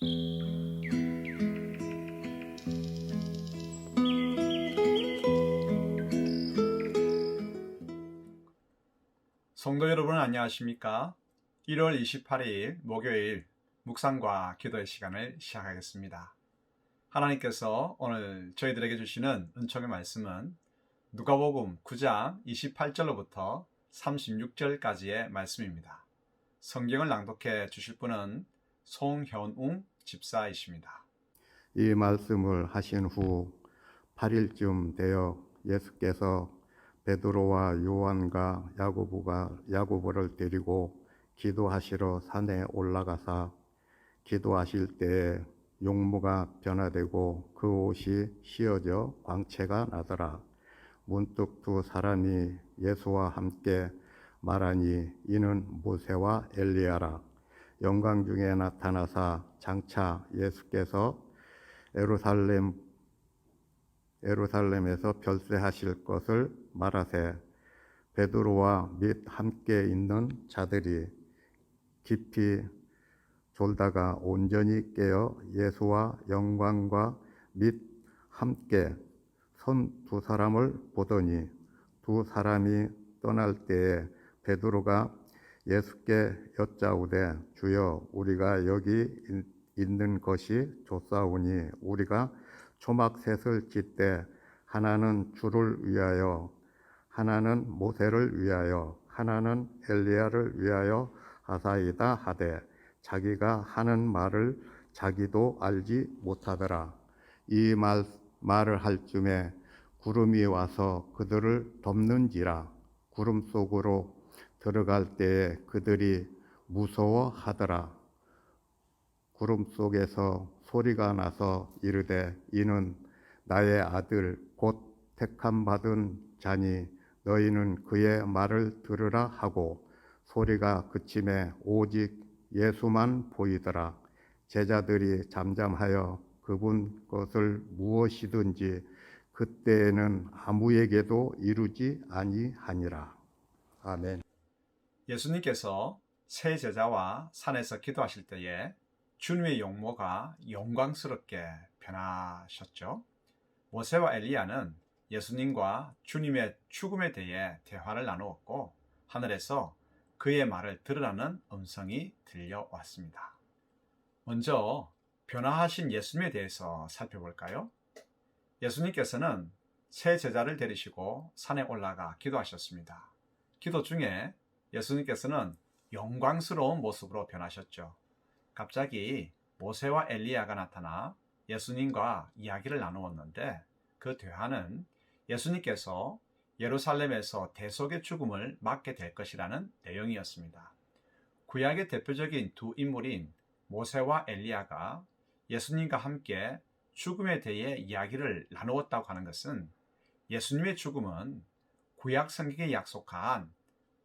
성도 여러분 안녕하십니까? 1월 28일 목요일 묵상과 기도의 시간을 시작하겠습니다. 하나님께서 오늘 저희들에게 주시는 은총의 말씀은 누가복음 9장 28절로부터 36절까지의 말씀입니다. 성경을 낭독해 주실 분은 송현웅 집사이십니다. 이 말씀을 하신 후 8일쯤 되어 예수께서 베드로와 요한과 야고보가 야고보를 데리고 기도하시러 산에 올라가사 기도하실 때에 용모가 변화되고 그 옷이 휘어져 광채가 나더라. 문득 두 사람이 예수와 함께 말하니 이는 모세와 엘리야라. 영광 중에 나타나사 장차 예수께서 에루살렘 에루살렘에서 별세하실 것을 말하세. 베드로와 및 함께 있는 자들이 깊이 졸다가 온전히 깨어 예수와 영광과 및 함께 손두 사람을 보더니 두 사람이 떠날 때에 베드로가 예수께 여짜오되 주여 우리가 여기 있는 것이 좋사오니 우리가 초막셋을 짓되 하나는 주를 위하여 하나는 모세를 위하여 하나는 엘리야를 위하여 하사이다 하되 자기가 하는 말을 자기도 알지 못하더라. 이 말, 말을 할 쯤에 구름이 와서 그들을 덮는지라. 구름 속으로 들어갈 때에 그들이 무서워하더라. 구름 속에서 소리가 나서 이르되 이는 나의 아들 곧 택함 받은 자니 너희는 그의 말을 들으라 하고 소리가 그침에 오직 예수만 보이더라. 제자들이 잠잠하여 그분 것을 무엇이든지 그때에는 아무에게도 이루지 아니하니라. 아멘. 예수님께서 세 제자와 산에서 기도하실 때에 주님의 용모가 영광스럽게 변하셨죠. 모세와 엘리야는 예수님과 주님의 죽음에 대해 대화를 나누었고 하늘에서 그의 말을 들으라는 음성이 들려왔습니다. 먼저 변화하신 예수님에 대해서 살펴볼까요? 예수님께서는 세 제자를 데리시고 산에 올라가 기도하셨습니다. 기도 중에 예수님께서는 영광스러운 모습으로 변하셨죠. 갑자기 모세와 엘리야가 나타나 예수님과 이야기를 나누었는데 그 대화는 예수님께서 예루살렘에서 대속의 죽음을 맞게 될 것이라는 내용이었습니다. 구약의 대표적인 두 인물인 모세와 엘리야가 예수님과 함께 죽음에 대해 이야기를 나누었다고 하는 것은 예수님의 죽음은 구약 성경에 약속한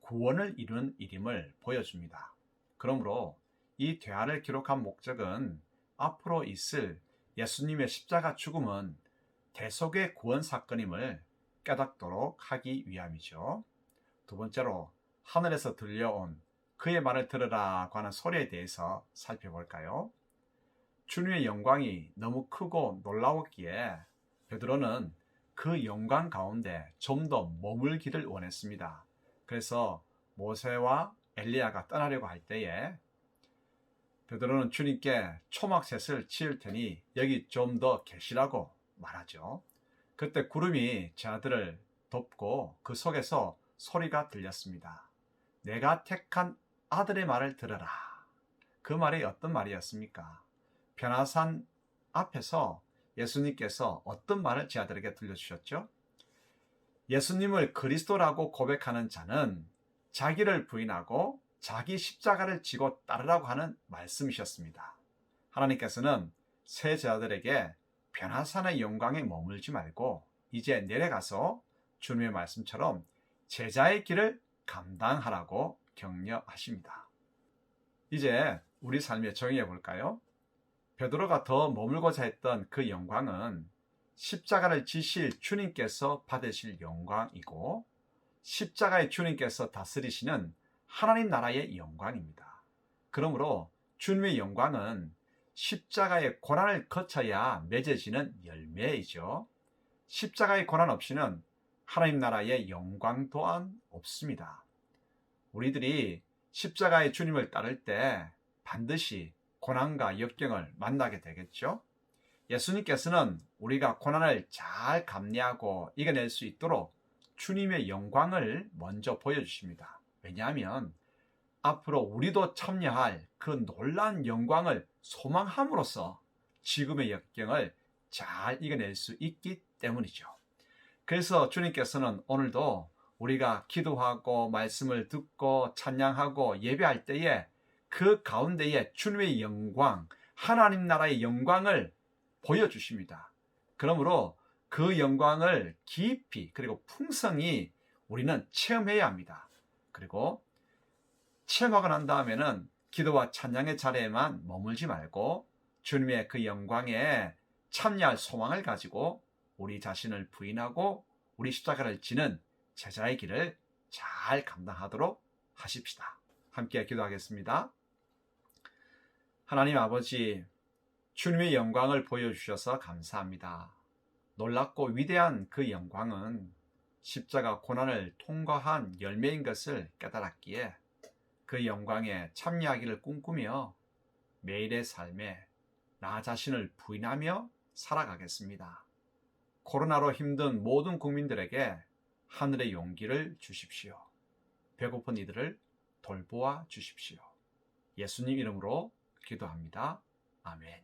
구원을 이룬 일임을 보여줍니다. 그러므로 이 대화를 기록한 목적은 앞으로 있을 예수님의 십자가 죽음은 대속의 구원 사건임을 깨닫도록 하기 위함이죠. 두 번째로 하늘에서 들려온 그의 말을 들으라고 하는 소리에 대해서 살펴볼까요? 주님의 영광이 너무 크고 놀라웠기에 베드로는 그 영광 가운데 좀 더 머물기를 원했습니다. 그래서 모세와 엘리야가 떠나려고 할 때에 베드로는 주님께 초막셋을 치울 테니 여기 좀 더 계시라고 말하죠. 그때 구름이 자들을 덮고 그 속에서 소리가 들렸습니다. 내가 택한 아들의 말을 들어라. 그 말이 어떤 말이었습니까? 변화산 앞에서 예수님께서 어떤 말을 제 아들에게 들려주셨죠? 예수님을 그리스도라고 고백하는 자는 자기를 부인하고 자기 십자가를 지고 따르라고 하는 말씀이셨습니다. 하나님께서는 새 제자들에게 변화산의 영광에 머물지 말고 이제 내려가서 주님의 말씀처럼 제자의 길을 감당하라고 격려하십니다. 이제 우리 삶에 정의해 볼까요? 베드로가 더 머물고자 했던 그 영광은 십자가를 지실 주님께서 받으실 영광이고 십자가의 주님께서 다스리시는 하나님 나라의 영광입니다. 그러므로 주님의 영광은 십자가의 고난을 거쳐야 맺어지는 열매이죠. 십자가의 고난 없이는 하나님 나라의 영광 또한 없습니다. 우리들이 십자가의 주님을 따를 때 반드시 고난과 역경을 만나게 되겠죠. 예수님께서는 우리가 고난을 잘 감내하고 이겨낼 수 있도록 주님의 영광을 먼저 보여주십니다. 왜냐하면 앞으로 우리도 참여할 그 놀라운 영광을 소망함으로써 지금의 역경을 잘 이겨낼 수 있기 때문이죠. 그래서 주님께서는 오늘도 우리가 기도하고 말씀을 듣고 찬양하고 예배할 때에 그 가운데에 주님의 영광, 하나님 나라의 영광을 보여주십니다. 그러므로 그 영광을 깊이 그리고 풍성히 우리는 체험해야 합니다. 그리고 체험하고 난 다음에는 기도와 찬양의 자리에만 머물지 말고 주님의 그 영광에 참여할 소망을 가지고 우리 자신을 부인하고 우리 십자가를 지는 제자의 길을 잘 감당하도록 하십시다. 함께 기도하겠습니다. 하나님 아버지, 주님의 영광을 보여주셔서 감사합니다. 놀랍고 위대한 그 영광은 십자가 고난을 통과한 열매인 것을 깨달았기에 그 영광에 참여하기를 꿈꾸며 매일의 삶에 나 자신을 부인하며 살아가겠습니다. 코로나로 힘든 모든 국민들에게 하늘의 용기를 주십시오. 배고픈 이들을 돌보아 주십시오. 예수님 이름으로 기도합니다. 아멘.